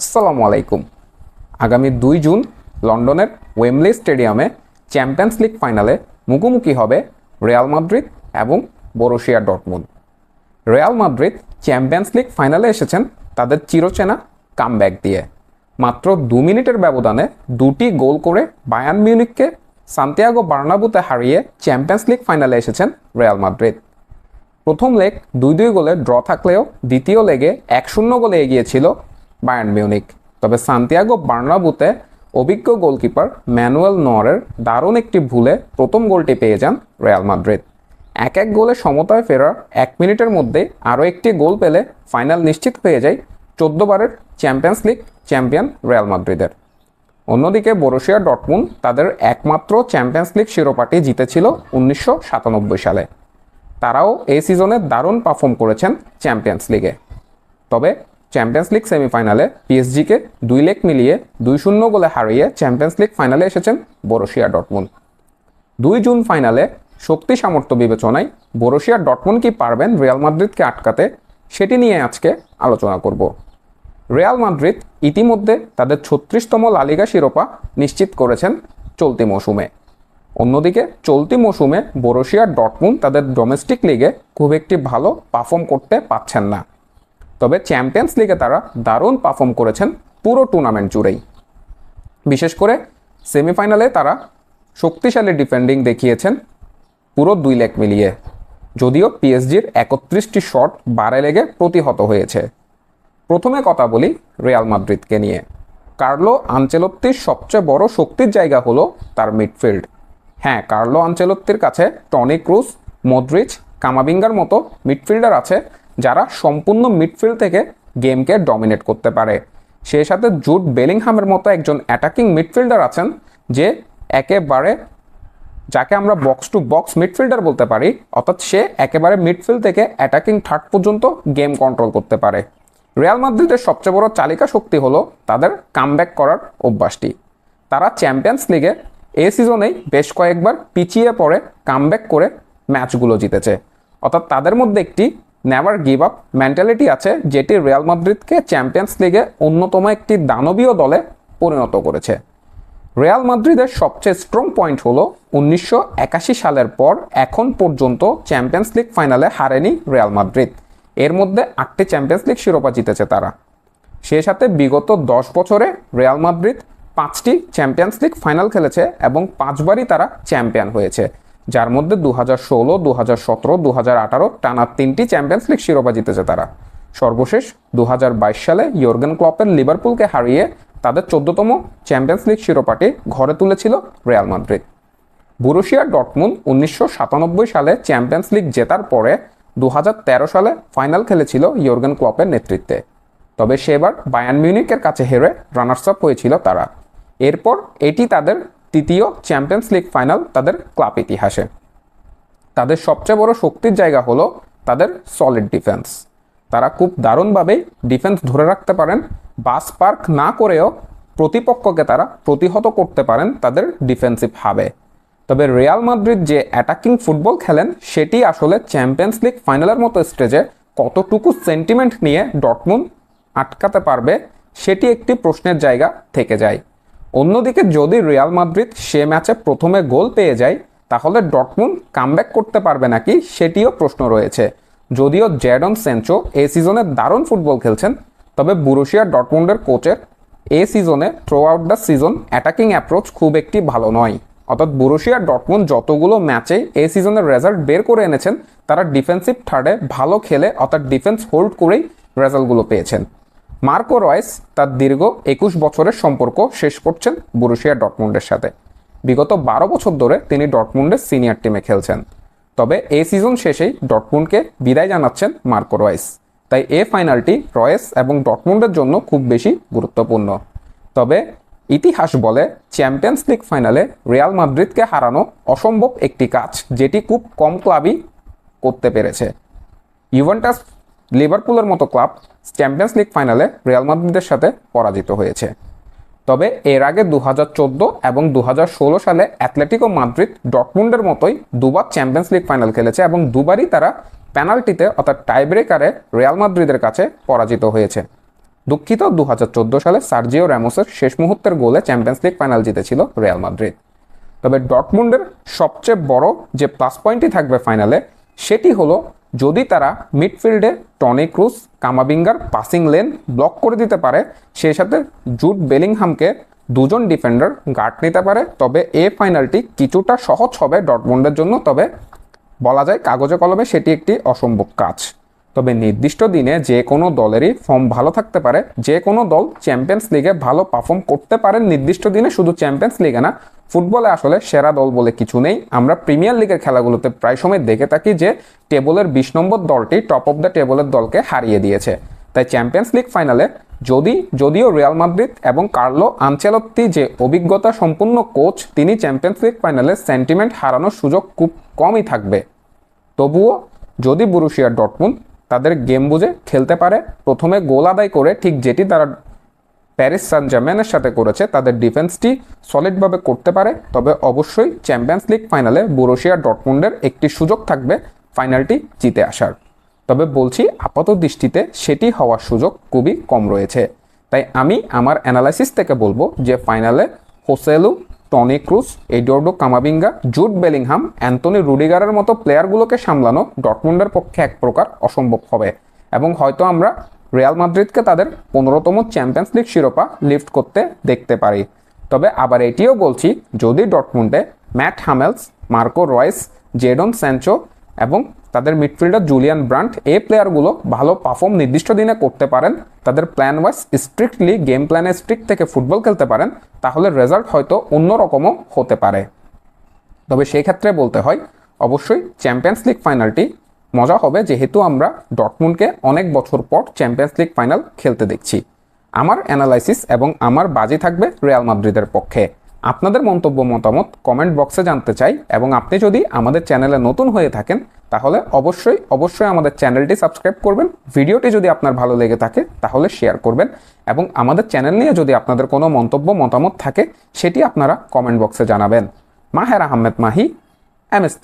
আসসালামু আলাইকুম। আগামী দুই জুন লন্ডনের ওয়েমলি স্টেডিয়ামে চ্যাম্পিয়ন্স লিগ ফাইনালে মুখোমুখি হবে রিয়াল মাদ্রিদ এবং বরোশিয়া ডটমুন রিয়াল মাদ্রিদ চ্যাম্পিয়ন্স লিগ ফাইনালে এসেছেন তাদের চিরচেনা কামব্যাক দিয়ে। মাত্র দু মিনিটের ব্যবধানে দুটি গোল করে বায়ান মিউনিককে সান্তিয়াগো বার্নাবুতে হারিয়ে চ্যাম্পিয়ন্স লিগ ফাইনালে এসেছেন রিয়াল মাদ্রিদ। প্রথম লেগ দুই দুই গোলে ড্র থাকলেও দ্বিতীয় লেগে এক শূন্য গোলে এগিয়েছিল বায়ার্ন মিউনিক তবে সান্তিয়াগো বার্নাবুতে অভিজ্ঞ গোলকিপার ম্যানুয়েল নোয়ারের দারুণ একটি ভুলে প্রথম গোলটি পেয়ে যান রিয়াল মাদ্রিদ এক এক গোলে সমতায় ফেরার এক মিনিটের মধ্যে আরও একটি গোল পেলে ফাইনাল নিশ্চিত হয়ে যায় চোদ্দ বারের চ্যাম্পিয়ন্স লিগ চ্যাম্পিয়ন রিয়াল মাদ্রিদের অন্যদিকে বরুশিয়া ডটমুন তাদের একমাত্র চ্যাম্পিয়ন্স লিগ শিরোপাটি জিতেছিল উনিশশো সাতানব্বই সালে। তারাও এই সিজনে দারুণ পারফর্ম করেছেন চ্যাম্পিয়ন্স লিগে তবে চ্যাম্পিয়ন্স লিগ সেমিফাইনালে পিএসজিকে দুই লেগ মিলিয়ে দুই শূন্য গোলে হারিয়ে চ্যাম্পিয়ন্স লিগ ফাইনালে এসেছেন বরুশিয়া ডটমুন দুই জুন ফাইনালে শক্তি সামর্থ্য বিবেচনায় বরুশিয়া ডটমুন কি পারবেন রিয়াল মাদ্রিদকে আটকাতে, সেটি নিয়ে আজকে আলোচনা করব। রিয়াল মাদ্রিদ ইতিমধ্যে তাদের ছত্রিশতম লালিগা শিরোপা নিশ্চিত করেছেন চলতি মৌসুমে। অন্যদিকে চলতি মৌসুমে বরুশিয়া ডটমুন তাদের ডোমেস্টিক লিগে খুব একটি ভালো পারফর্ম করতে পারছেন না। তবে চ্যাম্পিয়ন্স লিগে তারা দারুণ পারফর্ম করেছেন পুরো টুর্নামেন্ট জুড়েই। বিশেষ করে সেমিফাইনালে তারা শক্তিশালী ডিফেন্ডিং দেখিয়েছেন পুরো দুই লেগ মিলিয়ে। যদিও পিএসজির একত্রিশটি শট বারে লেগে প্রতিহত হয়েছে। প্রথমে কথা বলি রিয়াল মাদ্রিদকে নিয়ে। কার্লো আঞ্চেলত্তির সবচেয়ে বড় শক্তির জায়গা হলো তার মিডফিল্ড হ্যাঁ কার্লো আঞ্চেলত্তির কাছে টনি ক্রুজ মদ্রিচ কামাবিঙ্গার মতো মিডফিল্ডার আছে যারা সম্পূর্ণ মিডফিল্ড থেকে গেমকে ডমিনেট করতে পারে। সেই সাথে জুট বেলিংহামের মতো একজন অ্যাটাকিং মিডফিল্ডার আছেন, যে একেবারে যাকে আমরা বক্স টু বক্স মিডফিল্ডার বলতে পারি, অর্থাৎ সে একেবারে মিডফিল্ড থেকে অ্যাটাকিং থার্ড পর্যন্ত গেম কন্ট্রোল করতে পারে। রিয়াল মাদ্রিদের সবচেয়ে বড় চালিকা শক্তি হলো তাদের কামব্যাক করার অভ্যাসটি। তারা চ্যাম্পিয়ন্স লিগে এ সিজনেই বেশ কয়েকবার পিছিয়ে পড়ে কামব্যাক করে ম্যাচগুলো জিতেছে। অর্থাৎ তাদের মধ্যে একটি নেভার গিভ আপ মেন্টালিটি আছে যেটি রিয়াল মাদ্রিদকে চ্যাম্পিয়ন্স লিগে অন্যতম একটি দানবীয় দলে পরিণত করেছে। রিয়াল মাদ্রিদের সবচেয়ে স্ট্রং পয়েন্ট হলো উনিশশো একাশি সালের পর এখন পর্যন্ত চ্যাম্পিয়ন্স লিগ ফাইনালে হারেনি রিয়াল মাদ্রিদ এর মধ্যে আটটি চ্যাম্পিয়ন্স লিগ শিরোপা জিতেছে তারা। সে সাথে বিগত দশ বছরে রিয়াল মাদ্রিদ পাঁচটি চ্যাম্পিয়ন্স লিগ ফাইনাল খেলেছে এবং পাঁচবারই তারা চ্যাম্পিয়ন হয়েছে। যার মধ্যে দু হাজার ষোলো দু হাজার সতেরো দু হাজার আঠারো টানা তিনটি চ্যাম্পিয়ন্স লিগ শিরোপা জিতেছে তারা। সর্বশেষ দু হাজার বাইশ সালে ইয়র্গেন ক্লপের লিভারপুলকে হারিয়ে তাদের চোদ্দতম চ্যাম্পিয়ন্স লিগ শিরোপাটি ঘরে তুলেছিল রিয়াল মাদ্রিদ বুরুশিয়া ডটমুন উনিশশো সাতানব্বই সালে চ্যাম্পিয়ন্স লিগ জেতার পরে দু হাজার তেরো সালে ফাইনাল খেলেছিল ইয়র্গেন ক্লপের নেতৃত্বে। তবে সেবার বায়ান মিউনিকের কাছে হেরে রানার্স আপ হয়েছিল তারা। এরপর এটি তাদের তৃতীয় চ্যাম্পিয়ন্স লিগ ফাইনাল তাদের ক্লাব ইতিহাসে। তাদের সবচেয়ে বড় শক্তির জায়গা হলো তাদের সলিড ডিফেন্স তারা খুব দারুণভাবেই ডিফেন্স ধরে রাখতে পারেন, বাস পার্ক না করেও প্রতিপক্ষকে তারা প্রতিহত করতে পারেন তাদের ডিফেন্সিভ হাবে তবে রিয়াল মাদ্রিদ যে অ্যাটাকিং ফুটবল খেলেন, সেটি আসলে চ্যাম্পিয়ন্স লিগ ফাইনালের মতো স্টেজে কতটুকু সেন্টিমেন্ট নিয়ে ডটমুন আটকাতে পারবে, সেটি একটি প্রশ্নের জায়গা থেকে যায়। অন্যদিকে যদি রিয়াল মাদ্রিদ সে ম্যাচে প্রথমে গোল পেয়ে যায়, তাহলে ডটমুন কামব্যাক করতে পারবে নাকি সেটিও প্রশ্ন রয়েছে। যদিও জ্যাডন সেঞ্চো এ সিজনে দারুণ ফুটবল খেলছেন, তবে বুরুশিয়া ডটমুন্ডের কোচের এ সিজনে throughout the season attacking approach খুব একটি ভালো নয়। অর্থাৎ বুরুশিয়া ডটমুন যতগুলো ম্যাচে এ সিজনের রেজাল্ট বের করে এনেছেন, তারা ডিফেন্সিভ থার্ডে ভালো খেলে, অর্থাৎ ডিফেন্স হোল্ড করেই রেজাল্টগুলো পেয়েছেন। মার্কো রয়েস তার দীর্ঘ একুশ বছরের সম্পর্ক শেষ করছেন বুরুশিয়া ডটমুন্ডের সাথে। বিগত বারো বছর ধরে তিনি ডটমুন্ডের সিনিয়র টিমে খেলছেন। তবে এই সিজন শেষেই ডটমুন্ডকে বিদায় জানাচ্ছেন মার্কো রয়েস। তাই এ ফাইনালটি রয়েস এবং ডটমুন্ডের জন্য খুব বেশি গুরুত্বপূর্ণ। তবে ইতিহাস বলে চ্যাম্পিয়ন্স লিগ ফাইনালে রিয়াল মাদ্রিদকে হারানো অসম্ভব একটি কাজ যেটি খুব কম ক্লাবই করতে পেরেছে। ইউভেন্টাস লিভারপুলের মতো ক্লাব চ্যাম্পিয়ন্স লিগ ফাইনালে রিয়াল মাদ্রিদের সাথে পরাজিত হয়েছে। তবে এর আগে দু হাজার চোদ্দ এবং দু হাজার ষোলো সালে অ্যাথলেটিকো মাদ্রিদ ডটমুন্ডের মতোই দুবার চ্যাম্পিয়ন্স লিগ ফাইনাল খেলেছে এবং দুবারই তারা পেনাল্টিতে অর্থাৎ টাইব্রেকারে রিয়াল মাদ্রিদের কাছে পরাজিত হয়েছে। দুঃখিত দু হাজার চোদ্দ সালে সার্জিও র্যামোসের শেষ মুহূর্তের গোলে চ্যাম্পিয়ন্স লিগ ফাইনাল জিতেছিল রিয়াল মাদ্রিদ। তবে ডটমুন্ডের সবচেয়ে বড় যে প্লাস পয়েন্টই থাকবে ফাইনালে, সেটি হলো যদি তারা মিডফিল্ডে টনি ক্রুজ, কামাবিঙ্গার পাসিং লেন ব্লক করে দিতে পারে, সেই সাথে জুট বেলিংহামকে দুজন ডিফেন্ডার গার্ড নিতে পারে, তবে এ ফাইনালটি কিছুটা সহজ হবে ডটবন্ডের জন্য, তবে বলা যায় কাগজে কলমে সেটি একটি অসম্ভব কাজ। তবে নির্দিষ্ট দিনে যে কোনো দলেরই ফর্ম ভালো থাকতে পারে। যে কোনো দল চ্যাম্পিয়ন্স লিগে ভালো পারফর্ম করতে পারে। নির্দিষ্ট দিনে শুধু চ্যাম্পিয়ন্স লিগে না, ফুটবলে আসলে সেরা দল বলে কিছু নেই। আমরা প্রিমিয়ার লিগের খেলাগুলোতে প্রায় সময় দেখে থাকি যে টেবলের বিশ নম্বর দলটি টপ অফ দ্য টেবলের দলকে হারিয়ে দিয়েছে। তাই চ্যাম্পিয়ন্স লিগ ফাইনালে যদি, যদিও রিয়াল মাদ্রিদ এবং কার্লো আনচেলত্তি যে অভিজ্ঞতা সম্পূর্ণ কোচ, তিনি চ্যাম্পিয়ন্স লিগ ফাইনালে সেন্টিমেন্ট হারানোর সুযোগ খুব কমই থাকবে। তবুও যদি বুরুশিয়া ডটমুন তাদের গেম বুঝে খেলতে পারে। প্রথমে গোল আদায় করে ঠিক যেটি তারা প্যারিস সান জার্ম্যানের সাথে করেছে, তাদের ডিফেন্সটি সলিডভাবে করতে পারে। তবে অবশ্যই চ্যাম্পিয়ন্স লিগ ফাইনালে বুরুশিয়া ডটমুন্ডের একটি সুযোগ থাকবে ফাইনালটি জিতে আসার। তবে বলছি, আপাত দৃষ্টিতে সেটি হওয়ার সুযোগ খুবই কম রয়েছে। তাই আমি আমার অ্যানালাইসিস থেকে বলব যে ফাইনালে Joselu Toni Kroos Eduardo Camavinga, Jude Bellingham Antonio রুডিগারের মতো প্লেয়ারগুলোকে সামলানো ডটমুন্ডের পক্ষে এক প্রকার অসম্ভব হবে। এবং হয়তো আমরা রিয়াল মাদ্রিদকে তাদের পনেরোতম চ্যাম্পিয়ন্স লিগ শিরোপা লিফট করতে দেখতে পারি। তবে আবার এটিও বলছি, যদি ডটমুন্ডে Mats Hummels, Marco Reus, Jadon Sancho এবং তাদের মিডফিল্ডার জুলিয়ান ব্রান্ট এই প্লেয়ারগুলো ভালো পারফর্ম নির্দিষ্ট দিনে করতে পারেন। তাদের প্ল্যান ওয়াইজ স্ট্রিক্টলি গেম প্ল্যানে স্ট্রিক্ট থেকে ফুটবল খেলতে পারেন, তাহলে রেজাল্ট হয়তো অন্যরকমও হতে পারে। তবে সেই ক্ষেত্রে বলতে হয়, অবশ্যই চ্যাম্পিয়ন্স লিগ ফাইনালটি মজা হবে, যেহেতু আমরা ডটমুন্ডকে অনেক বছর পর চ্যাম্পিয়ন্স লিগ ফাইনাল খেলতে দেখছি। আমার অ্যানালাইসিস এবং আমার বাজি থাকবে রিয়াল মাদ্রিদের পক্ষে। আপনাদের মন্তব্য মতামত কমেন্ট বক্সে জানতে চাই এবং আপনি যদি আমাদের চ্যানেলে নতুন হয়ে থাকেন, তাহলে অবশ্যই অবশ্যই আমাদের চ্যানেলটি সাবস্ক্রাইব করবেন ভিডিওটি যদি আপনার ভালো লেগে থাকে, তাহলে শেয়ার করবেন এবং আমাদের চ্যানেল নিয়ে যদি আপনাদের কোনো মন্তব্য, মতামত থাকে, সেটি আপনারা কমেন্ট বক্সে জানাবেন। Maher Ahmed Mahi M S